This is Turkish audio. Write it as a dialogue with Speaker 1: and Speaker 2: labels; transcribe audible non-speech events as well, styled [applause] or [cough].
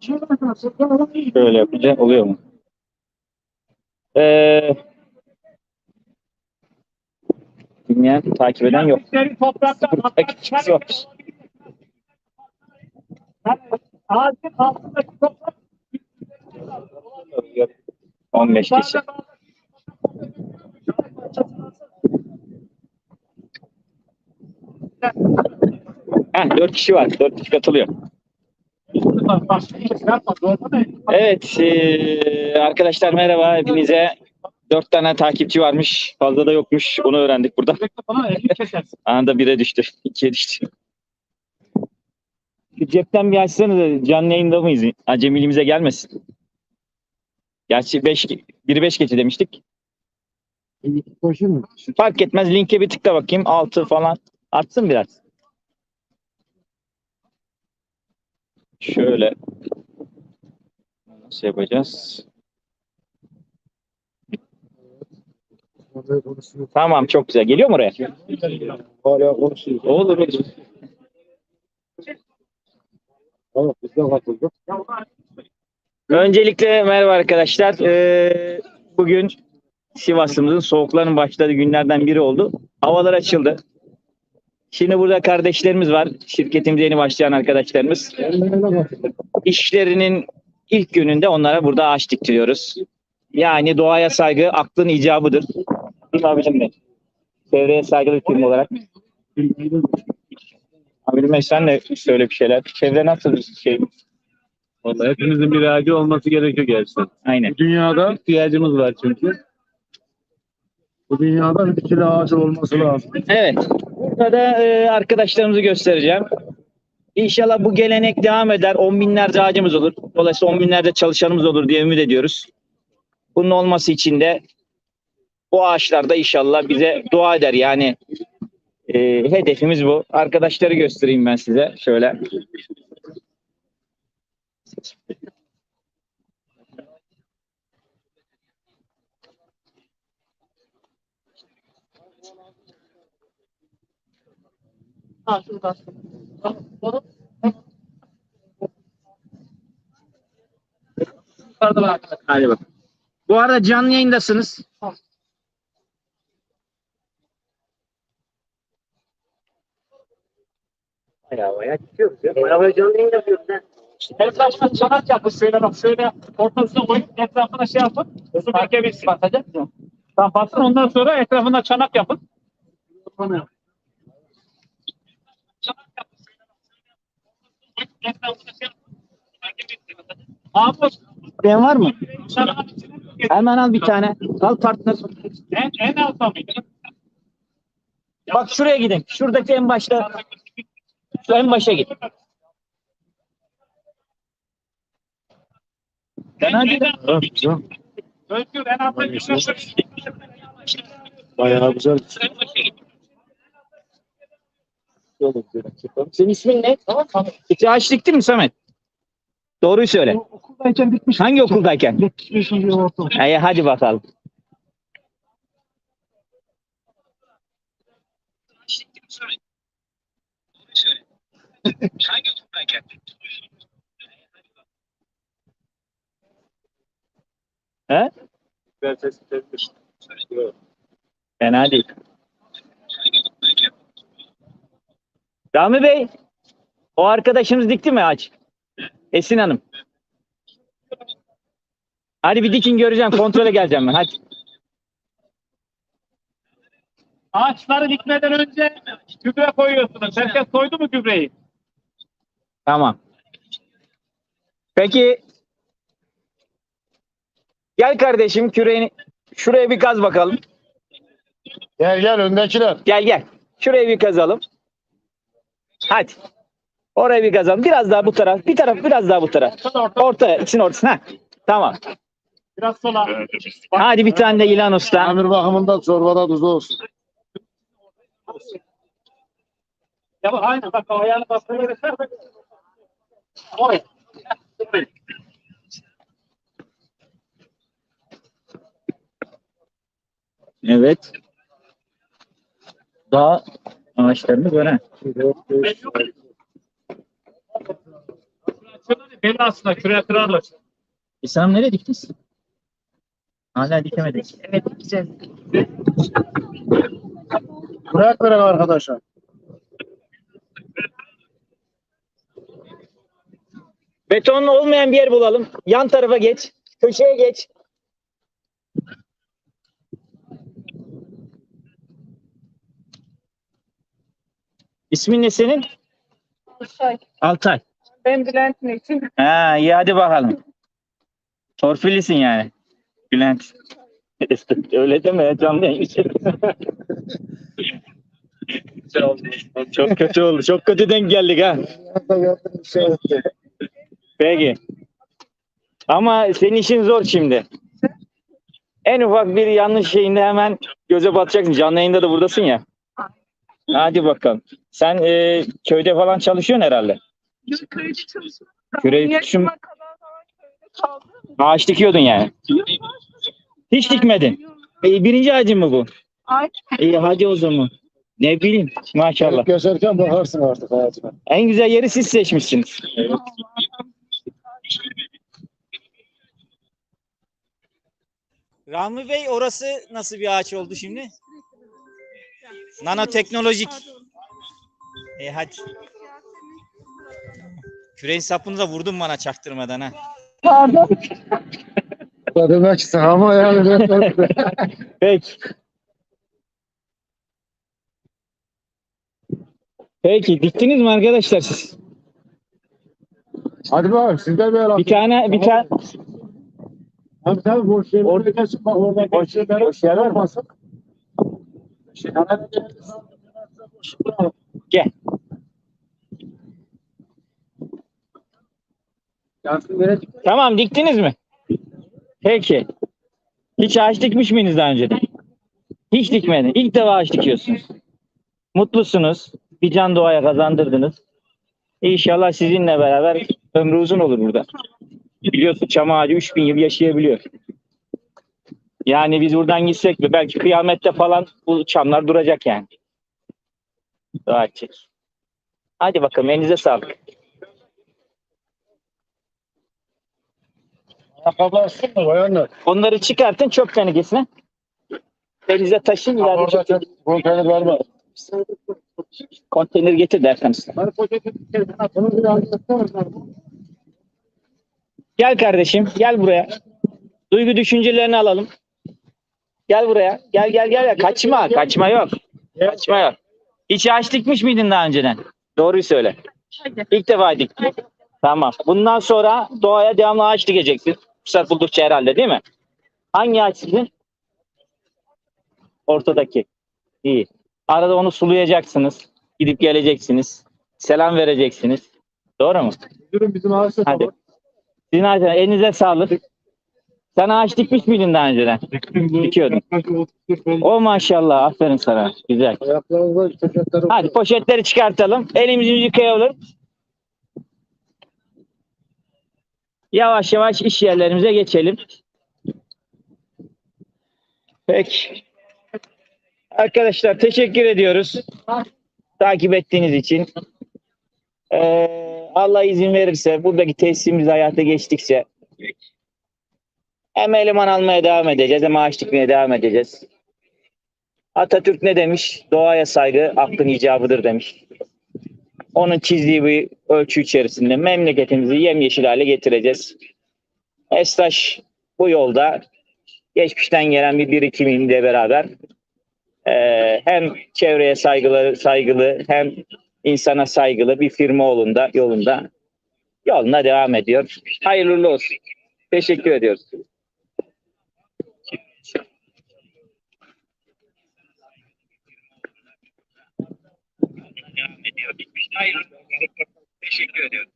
Speaker 1: Şöyle yapınca oluyor mu? Ee, dinleyen, takip eden yok. Sıfır takipçimiz var.
Speaker 2: Ağacın altındaki toprak
Speaker 1: 15 kişi. Heh, 4 kişi var. 4 kişi katılıyor.
Speaker 2: başka bir şey yapmaz. Orada da
Speaker 1: Evet ee, arkadaşlar merhaba hepinize. 4 tane takipçi varmış. Fazla da yokmuş. Onu öğrendik burada. [laughs] Anında 1'e düştü. 2'ye düştü. Cepten bir açsanız canlı yayında mıyız? Acemiliğimize gelmesin. Gerçi 5 1'i 5 geçe demiştik. Fark etmez. Linke bir tıkla bakayım. 6 falan. Artsın biraz. Şöyle. Nasıl yapacağız? Tamam çok güzel. Geliyor mu oraya?
Speaker 3: Hala konuşuyor.
Speaker 1: Olur olur.
Speaker 3: Tamam biz de.
Speaker 1: Öncelikle merhaba arkadaşlar. Ee, bugün Sivas'ımızın soğukların başladığı günlerden biri oldu. Havalar açıldı. Şimdi burada kardeşlerimiz var. Şirketimize yeni başlayan arkadaşlarımız. İşlerinin ilk gününde onlara burada ağaç diktiriyoruz. Yani doğaya saygı aklın icabıdır. Abicim benim? Çevreye saygılı bir firma olarak. Amirim sen de söyle bir şeyler. Çevre nasıl bir şey?
Speaker 4: Vallahi hepimizin bir ağacı olması gerekiyor gerçekten.
Speaker 1: Aynen.
Speaker 4: Dünyada ihtiyacımız var çünkü.
Speaker 3: Bu dünyada bir dikili ağacı olması lazım.
Speaker 1: Evet. Burada da e, arkadaşlarımızı göstereceğim. İnşallah bu gelenek devam eder. On binlerce ağacımız olur. Dolayısıyla on binlerce çalışanımız olur diye ümit ediyoruz. Bunun olması için de bu ağaçlar da inşallah bize dua eder. Yani e, hedefimiz bu. Arkadaşları göstereyim ben size. Şöyle.
Speaker 2: Ha, şurada. Onu Yukarıda var arkadaşlar.
Speaker 1: Hadi bak. Bu arada canlı yayındasınız. Bayağı bayağı gidiyoruz ya. Bayağı bayağı canlı yayın yapıyoruz ya.
Speaker 2: Etrafına çanak yapın. Şöyle bak şöyle ortasına koyup etrafına şey yapın. Su birikebilsin. Batacak mı? Tamam batsın ondan sonra etrafına çanak yapın. Çanak yapın. Şöyle bak, şöyle etrafına şey yapın. Su birikebilsin. Abi
Speaker 1: Ben var mı? Hemen al bir tane. Al partner.
Speaker 2: en, en altta mıydı?
Speaker 1: Bak şuraya gidin. Şuradaki en başta. Şu en başa git. Fena değil.
Speaker 3: Güzel.
Speaker 2: Özgür en altta
Speaker 3: Hangisi? Bayağı güzel.
Speaker 1: Senin ismin ne? Hiç ağaç diktin mi Samet? Doğruyu söyle.
Speaker 3: Okuldayken bitmiş.
Speaker 1: Hangi okuldayken?
Speaker 3: 75. orta.
Speaker 1: Ay, hadi bakalım. He? Fena değil. Rami Bey, o arkadaşımız dikti mi ağaç? Esin Hanım. Hadi bir dikin göreceğim, kontrole geleceğim ben. Hadi.
Speaker 2: Ağaçları dikmeden önce gübre koyuyorsunuz. Herkes koydu mu gübreyi?
Speaker 1: Tamam. Peki gel kardeşim küreğini şuraya bir kaz bakalım.
Speaker 3: Gel gel öndekiler.
Speaker 1: Gel gel. Şuraya bir kazalım. Hadi. Oraya bir kazalım. Biraz daha bu taraf. Bir taraf biraz daha bu taraf.
Speaker 2: Orta.
Speaker 1: İçin ortası. Heh. Tamam.
Speaker 2: Biraz sola.
Speaker 1: Hadi bir tane de ilan usta.
Speaker 3: Amir bakımında çorbada tuzlu olsun.
Speaker 2: Ya bak aynen bak o ayağını basmaya gerek var. Oy.
Speaker 1: Evet. Daha ağaçlarını gören.
Speaker 2: Ben yok. belli aslında küretlerle.
Speaker 1: İslam nereye diktiniz? Hala dikemedik.
Speaker 5: Evet dikeceğiz.
Speaker 3: Bırak bırak arkadaşlar.
Speaker 1: Beton olmayan bir yer bulalım. Yan tarafa geç. Köşeye geç. İsmin ne senin?
Speaker 5: Şey,
Speaker 1: Altay.
Speaker 5: ben Bülent Metin.
Speaker 1: Ha iyi hadi bakalım. Torpillisin yani. Bülent. [laughs] Öyle deme ya canlı yayın. Çok kötü oldu. Çok kötü denk geldik ha. Peki. Ama senin işin zor şimdi. En ufak bir yanlış şeyinde hemen göze batacaksın. Canlı yayında da buradasın ya. Hadi bakalım. Sen e, köyde falan çalışıyorsun herhalde.
Speaker 5: Yok köyde falan köyde.
Speaker 1: Ağaç dikiyordun yani. Hiç dikmedin. E, birinci ağacın mı bu?
Speaker 5: Ay
Speaker 1: İyi hadi o zaman. Ne bileyim maşallah.
Speaker 3: Geçerken bakarsın artık hayatına.
Speaker 1: En güzel yeri siz seçmişsiniz. Rahmi Bey orası nasıl bir ağaç oldu şimdi? Nanoteknolojik. E hadi. Küreğin sapını da vurdun bana çaktırmadan ha.
Speaker 5: pardon.
Speaker 3: Ne demek ama yani.
Speaker 1: Peki. Peki diktiniz mi arkadaşlar siz?
Speaker 3: Hadi bakalım siz de böyle.
Speaker 1: Bir tane bir tane
Speaker 3: Tabii tabii boş yer. Orada geçip bak orada boş yer. Boş yer olmasın. Şey,
Speaker 1: gel. Tamam diktiniz mi? Peki. Hiç ağaç dikmiş miydiniz daha önceden? Hiç dikmedin. İlk defa ağaç dikiyorsunuz. Mutlusunuz. Bir can doğaya kazandırdınız. İnşallah sizinle beraber ömrü uzun olur burada. Biliyorsun çam ağacı 3000 yıl yaşayabiliyor. Yani biz buradan gitsek mi belki kıyamette falan bu çamlar duracak yani. Dua edecek. Hadi bakalım elinize sağlık.
Speaker 3: Ayakkabılar sık mı bayanlar?
Speaker 1: Onları çıkartın çöp tenekesine. Elinize taşın ileride
Speaker 3: Orada
Speaker 1: çöp
Speaker 3: çok konteyner var mı?
Speaker 1: konteyner getir derseniz.
Speaker 3: Poşeti bunu bir anlatsana.
Speaker 1: Gel kardeşim gel buraya. Duygu düşüncelerini alalım. Gel buraya. Gel gel gel. Kaçma. Kaçma yok. Kaçma yok. Hiç ağaç dikmiş miydin daha önceden? Doğruyu söyle.
Speaker 5: Hadi.
Speaker 1: İlk defa diktin. Tamam. Bundan sonra doğaya devamlı ağaç dikeceksin. Fırsat buldukça herhalde değil mi? Hangi ağaç sizin? Ortadaki. İyi. Arada onu sulayacaksınız. Gidip geleceksiniz. Selam vereceksiniz. Doğru mu?
Speaker 3: Müdürüm bizim ağaçta
Speaker 1: Hadi. Sizin ağaçlar elinize sağlık. Sen ağaç dikmiş miydin daha önceden? Dikiyordum. O maşallah aferin sana. Güzel. Hadi poşetleri çıkartalım. Elimizi yıkayalım. Yavaş yavaş iş yerlerimize geçelim. Peki. Arkadaşlar teşekkür ediyoruz. Takip ettiğiniz için. Ee, Allah izin verirse buradaki tesisimiz hayata geçtikçe hem eleman almaya devam edeceğiz hem ağaç dikmeye devam edeceğiz. Atatürk ne demiş? Doğaya saygı aklın icabıdır demiş. Onun çizdiği bir ölçü içerisinde memleketimizi yemyeşil hale getireceğiz. Estaş bu yolda geçmişten gelen bir birikimiyle beraber eee, hem çevreye saygılı, saygılı hem insana saygılı bir firma yolunda, yolunda yoluna devam ediyor. Hayırlı olsun. Teşekkür ediyoruz. Hayırlı Teşekkür ediyorum.